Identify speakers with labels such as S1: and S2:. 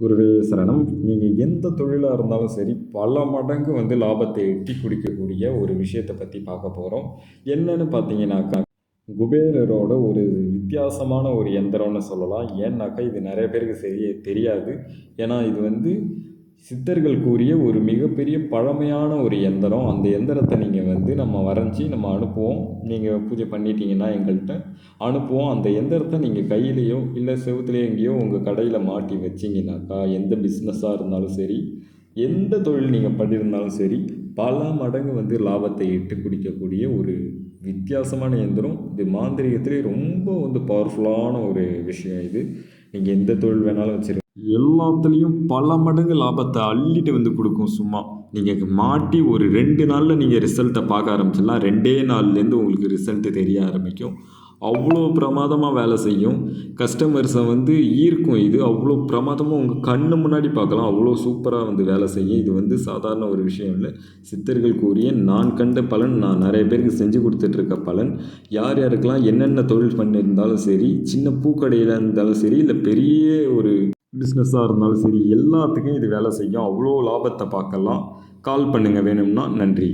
S1: குருவே சரணம். நீங்கள் எந்த தொழிலாக இருந்தாலும் சரி பல மடங்கு வந்து லாபத்தை எட்டி குடிக்கக்கூடிய ஒரு விஷயத்தை பற்றி பார்க்க போகிறோம் என்னன்னு பார்த்தீங்கன்னாக்கா குபேரரோட ஒரு வித்தியாசமான ஒரு எந்திரம்னு சொல்லலாம். ஏன்னாக்கா இது நிறைய பேருக்கு சரியே தெரியாது. ஏன்னா இது வந்து சித்தர்கள் கூறிய ஒரு மிகப்பெரிய பழமையான ஒரு எந்திரம். அந்த எந்திரத்தை நீங்கள் வந்து நம்ம வரைஞ்சி நம்ம அனுப்புவோம். நீங்கள் பூஜை பண்ணிட்டீங்கன்னா எங்கள்கிட்ட அனுப்புவோம். அந்த எந்திரத்தை நீங்கள் கையிலையோ இல்லை செவத்துலேயோ எங்கேயோ உங்கள் கடையில் மாட்டி வச்சிங்கனாக்கா எந்த பிஸ்னஸாக இருந்தாலும் சரி எந்த தொழில் நீங்கள் பண்ணியிருந்தாலும் சரி பல மடங்கு வந்து லாபத்தை இட்டு குடிக்கக்கூடிய ஒரு வித்தியாசமான எந்திரம். இது மாந்திரிகத்திலே ரொம்ப வந்து பவர்ஃபுல்லான ஒரு விஷயம் இது. நீங்கள் எந்த தொழில் வேணாலும் வச்சுருங்க எல்லாத்துலேயும் பல மடங்கு லாபத்தை அள்ளிட்டு வந்து கொடுக்கும் சும்மா. நீங்கள் மாட்டி ஒரு ரெண்டு நாளில் நீங்கள் ரிசல்ட்டை பார்க்க ஆரம்பிச்சிடலாம். ரெண்டே நாள்லேருந்து உங்களுக்கு ரிசல்ட்டு தெரிய ஆரம்பிக்கும். அவ்வளோ பிரமாதமாக வேலை செய்யும். கஸ்டமர்ஸை வந்து ஈர்க்கும். இது அவ்வளோ பிரமாதமாக உங்கள் கண்ணு முன்னாடி பார்க்கலாம். அவ்வளோ சூப்பராக வந்து வேலை செய்யும். இது வந்து சாதாரண ஒரு விஷயம் இல்லை. சித்தர்கள் கூறிய நான் கண்ட பலன் நான் நிறைய பேருக்கு செஞ்சு கொடுத்துட்ருக்க பலன். யார் யாருக்கெல்லாம் என்னென்ன தொழில் பண்ணியிருந்தாலும் சரி சின்ன பூக்கடையில் இருந்தாலும் சரி இல்லை பெரிய ஒரு பிஸ்னஸாக இருந்தாலும் சரி எல்லாத்துக்கும் இது வேலை செய்யும். அவ்வளோ லாபத்தை பார்க்கலாம். கால் பண்ணுங்கள் வேணும்னா நன்றி.